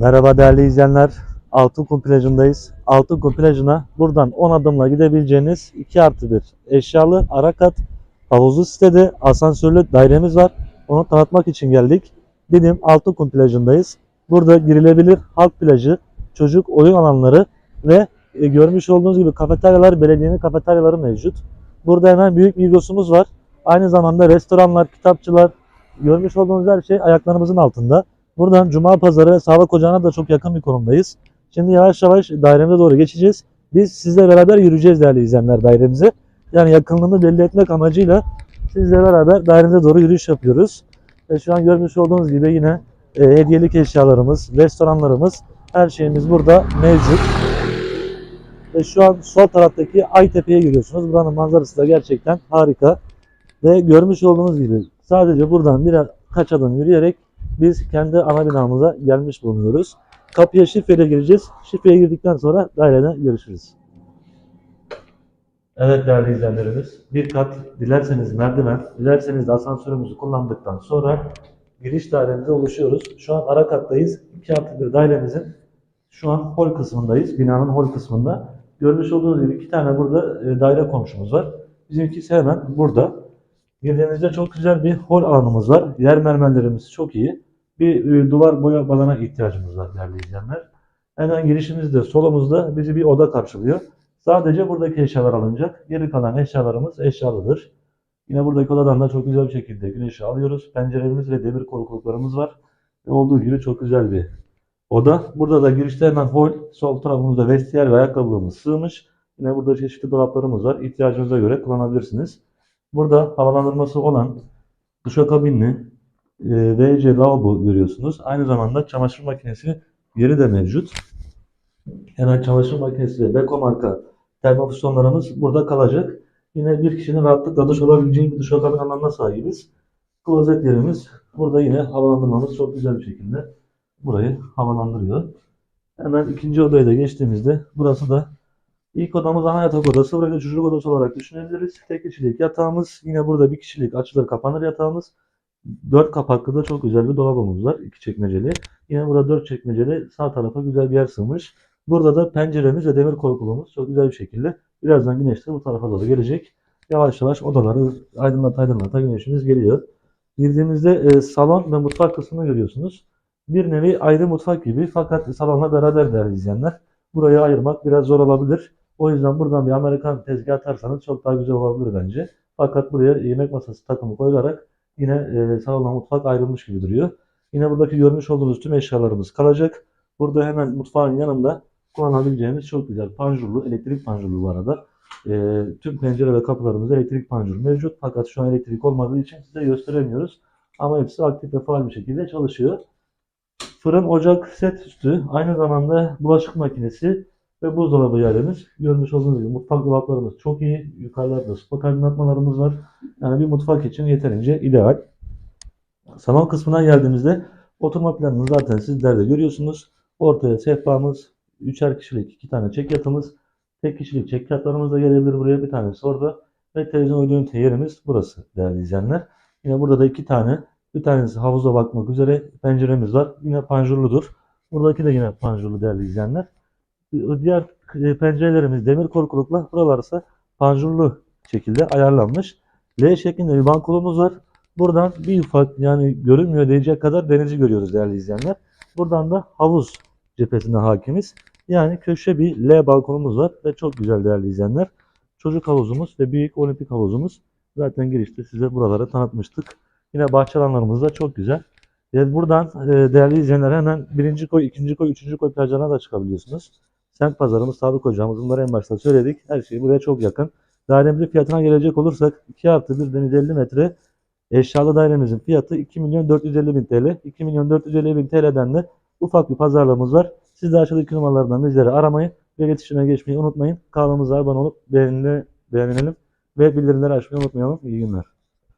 Merhaba değerli izleyenler. Altınkum plajındayız. Altınkum plajına buradan 10 adımla gidebileceğiniz 2 artı 1 eşyalı ara kat havuzlu sitede asansörlü dairemiz var. Onu tanıtmak için geldik. Dedim Altınkum plajındayız. Burada girilebilir halk plajı, çocuk oyun alanları ve e, görmüş olduğunuz gibi kafeteryalar, belediyenin kafeteryaları mevcut. Burada hemen büyük Migros'umuz var. Aynı zamanda restoranlar, kitapçılar, görmüş olduğunuz her şey ayaklarımızın altında. Buradan Cuma Pazarı, Sağlık Ocağı'na da çok yakın bir konumdayız. Şimdi yavaş yavaş dairemize doğru geçeceğiz. Biz sizle beraber yürüyeceğiz değerli izleyenler dairemize. Yani yakınlığını belli etmek amacıyla sizle beraber dairemize doğru yürüyüş yapıyoruz. Ve şu an görmüş olduğunuz gibi yine e, hediyelik eşyalarımız, restoranlarımız, her şeyimiz burada mevcut. Ve şu an sol taraftaki Aytepe'ye giriyorsunuz. Buranın manzarası da gerçekten harika. Ve görmüş olduğunuz gibi sadece buradan birer kaç adım yürüyerek biz kendi ana binamıza gelmiş bulunuyoruz. Kapıya şifreyle gireceğiz. Şifreye girdikten sonra dairede görüşürüz. Evet değerli izleyenlerimiz, bir kat dilerseniz merdiven, dilerseniz de asansörümüzü kullandıktan sonra giriş dairemize ulaşıyoruz. Şu an ara kattayız. 2 artı bir dairemizin şu an hol kısmındayız. Binanın hol kısmında. Görmüş olduğunuz gibi iki tane burada e, daire komşumuz var. Bizimkisi hemen burada. Girdiğimizde çok güzel bir hol alanımız var. Yer mermerlerimiz çok iyi. Bir e, duvar boya balana ihtiyacımız var değerli izleyenler. Hemen girişimizde solumuzda bizi bir oda karşılıyor. Sadece buradaki eşyalar alınacak. Geri kalan eşyalarımız eşyalıdır. Yine buradaki odadan da çok güzel bir şekilde güneşi alıyoruz. Penceremiz ve demir korkuluklarımız var. Ve olduğu gibi çok güzel bir oda. Burada da girişte hemen hol, sol tarafımızda vestiyer ve ayakkabılığımız sığmış. Yine burada çeşitli dolaplarımız var. İhtiyacınıza göre kullanabilirsiniz. Burada havalandırması olan duşakabinli e, VC lavabo görüyorsunuz. Aynı zamanda çamaşır makinesi yeri de mevcut. Hemen çamaşır makinesi ve Beko marka termofüzyonlarımız burada kalacak. Yine bir kişinin rahatlıkla duş alabileceği bir duşakabin alanına sahibiz. Klozet yerimiz burada yine havalandırmamız çok güzel bir şekilde burayı havalandırıyor. Hemen ikinci odaya da geçtiğimizde burası da ilk odamız ana yatak odası. Burayı da çocuk odası olarak düşünebiliriz. Tek kişilik yatağımız. Yine burada bir kişilik açılır kapanır yatağımız. Dört kapaklı da çok güzel bir dolabımız var. iki çekmeceli. Yine burada dört çekmeceli sağ tarafa güzel bir yer sığmış. Burada da penceremiz ve demir korkulumuz çok güzel bir şekilde. Birazdan güneş de bu tarafa doğru gelecek. Yavaş yavaş odaları aydınlat aydınlata güneşimiz geliyor. Girdiğimizde e, salon ve mutfak kısmını görüyorsunuz. Bir nevi ayrı mutfak gibi fakat salonla beraber değerli izleyenler. Burayı ayırmak biraz zor olabilir. O yüzden buradan bir Amerikan tezgah atarsanız çok daha güzel olabilir bence. Fakat buraya yemek masası takımı koyularak yine e, salonla mutfak ayrılmış gibi duruyor. Yine buradaki görmüş olduğunuz tüm eşyalarımız kalacak. Burada hemen mutfağın yanında kullanabileceğimiz çok güzel panjurlu, elektrik panjurlu bu arada. E, tüm pencere ve kapılarımızda elektrik panjuru mevcut. Fakat şu an elektrik olmadığı için size gösteremiyoruz. Ama hepsi aktif ve faal bir şekilde çalışıyor. Fırın, ocak, set üstü, aynı zamanda bulaşık makinesi ve buzdolabı yerimiz. Görmüş olduğunuz gibi mutfak dolaplarımız çok iyi. Yukarılarda spa aydınlatmalarımız var. Yani bir mutfak için yeterince ideal. Salon kısmına geldiğimizde oturma planını zaten sizler de görüyorsunuz. Ortaya sehpamız, üçer kişilik iki tane çek yatımız, tek kişilik çek yatlarımız da gelebilir buraya. Bir tanesi orada ve televizyon ünite yerimiz burası değerli izleyenler. Yine burada da iki tane, bir tanesi havuza bakmak üzere penceremiz var. Yine panjurludur. Buradaki de yine panjurlu değerli izleyenler. Diğer e, pencerelerimiz demir korkulukla, buralar panjurlu şekilde ayarlanmış. L şeklinde bir bankolumuz var. Buradan bir ufak yani görünmüyor diyecek kadar denizi görüyoruz değerli izleyenler. Buradan da havuz cephesine hakimiz. Yani köşe bir L balkonumuz var ve çok güzel değerli izleyenler. Çocuk havuzumuz ve büyük olimpik havuzumuz. Zaten girişte size buraları tanıtmıştık. Yine bahçe alanlarımız da çok güzel. Yani buradan e, değerli izleyenler hemen birinci koy, ikinci koy, üçüncü koy plajlarına da çıkabiliyorsunuz. Semt pazarımız, Sadık Hocamız bunları en başta söyledik. Her şey buraya çok yakın. Dairemizin fiyatına gelecek olursak 2 artı 1 deniz 50 metre eşyalı dairemizin fiyatı 2 milyon 450 bin TL. 2 milyon 450 bin TL'den de ufak bir pazarlığımız var. Siz de aşağıdaki numaralardan bizleri aramayı ve iletişime geçmeyi unutmayın. Kanalımıza abone olup beğenile, beğenelim ve bildirimleri açmayı unutmayalım. İyi günler.